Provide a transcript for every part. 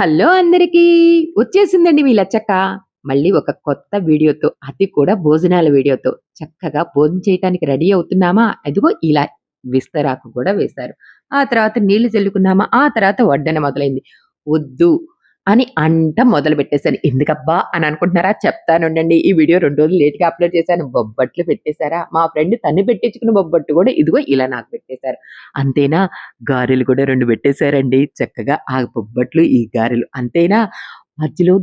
Hello అందరికీ. వచ్చేసిందండి మీ లచ్చక్క. మళ్ళీ ఒక కొత్త వీడియోతో అది కూడా భోజనాల వీడియోతో చక్కగా భోజనం చేయటానికి రెడీ అవుతున్నామా? అదిగో ఇలా విస్తరాకు కూడా వేశారు. ఆ తర్వాత నీళ్ళు చల్లుకున్నామా? ఆ తర్వాత వడ్డన మొదలైంది. వద్దు. అని అంట మొదలు పెట్టేశాను ఎందుకబ్బా అని అనుకుంటున్నారా? చెప్తానుండండి ఈ వీడియో రెండు రోజులు లేట్గా అప్లోడ్ చేశాను. బొబ్బట్లు పెట్టేశారా? మా ఫ్రెండ్ తన్ని పెట్టించుకున్న బొబ్బట్టు కూడా ఇదిగో ఇలా నాకు పెట్టేశారు. అంతేనా? గారెలు కూడా రెండు పెట్టేశారండి. చక్కగా ఆ బొబ్బట్లు ఈ గారెలు అంతేనా? మధ్యలో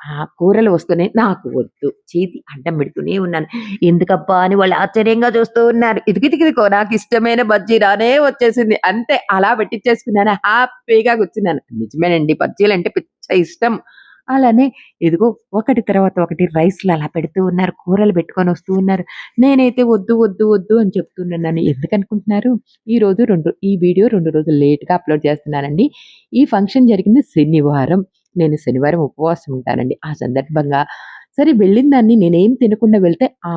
ఆ కూరలు వస్తూనే నాకు వద్దు. చేతి అడ్డం పెడుతూనే ఉన్నాను. ఎందుకబ్బా అని వాళ్ళు ఆశ్చర్యంగా చూస్తూ ఉన్నారు. ఇదిగిదిగిదిగో నాకు ఇష్టమైన బజ్జీ రానే వచ్చేసింది. అంతే. అలా పెట్టించేసుకున్నాను హ్యాపీగా కూర్చున్నాను. నిజమేనండి. బజ్జీలు అంటే ఇష్టం. అలానే ఇదిగో ఒకటి తర్వాత ఒకటి రైస్లు అలా పెడుతూ ఉన్నారు కూరలు పెట్టుకొని వస్తూ ఉన్నారు. నేనైతే వద్దు వద్దు వద్దు అని చెప్తున్నాను ఎందుకు అనుకుంటున్నారు? ఈ రోజు రెండు ఈ వీడియో రెండు రోజులు లేట్గా అప్లోడ్ చేస్తున్నానండి. ఈ ఫంక్షన్ జరిగింది శనివారం. నేను శనివారం ఉపవాసం ఉంటానండి. ఆ సందర్భంగా సరే వెళ్ళిన దాన్ని నేనేం తినకుండా వెళ్తే ఆ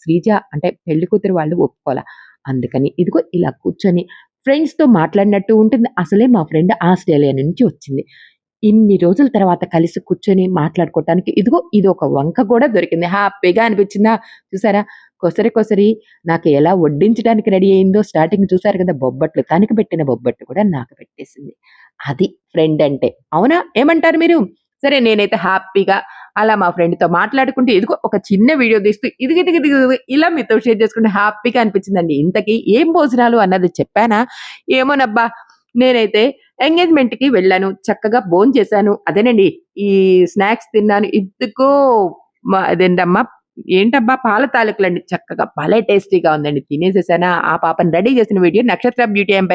శ్రీజ అంటే పెళ్ళి కూతురు వాళ్ళు ఒప్పుకోవాల? అందుకని ఇదిగో ఇలా కూర్చొని ఫ్రెండ్స్తో మాట్లాడినట్టు ఉంటుంది. అసలే మా ఫ్రెండ్ ఆస్ట్రేలియా నుంచి వచ్చింది. ఇన్ని రోజుల తర్వాత కలిసి కూర్చొని మాట్లాడుకోవటానికి ఇదిగో ఇది ఒక వంక కూడా దొరికింది. హ్యాపీగా అనిపించిందా? చూసారా? కొసరి కొసరి నాకు ఎలా వడ్డించడానికి రెడీ అయిందో స్టార్టింగ్ చూసారు కదా బొబ్బట్లు తనకి పెట్టిన బొబ్బట్లు కూడా నాకు పెట్టేసింది. అది ఫ్రెండ్ అంటే. అవునా? ఏమంటారు మీరు? సరే నేనైతే హ్యాపీగా అలా మా ఫ్రెండ్తో మాట్లాడుకుంటే ఇదిగో ఒక చిన్న వీడియో తీస్తూ ఇదిగి ఇదిగి ఇదిగి ఇలా మీతో షేర్ చేసుకుంటే హ్యాపీగా అనిపించిందండి. ఇంతకీ ఏం భోజనాలు అన్నది చెప్పానా? ఏమోనబ్బా నేనైతే ఎంగేజ్మెంట్కి వెళ్ళాను. చక్కగా బోన్ చేశాను. అదేనండి ఈ స్నాక్స్ తిన్నాను. ఇదిగో అదేంటమ్మా ఏంటబ్బా పాల తాలూకులండి. చక్కగా భలే టేస్టీగా ఉందండి. తినేసేసానా ఆ పాపను రెడీ చేసిన వీడియో నక్షత్ర బ్యూటీ ఎంపర్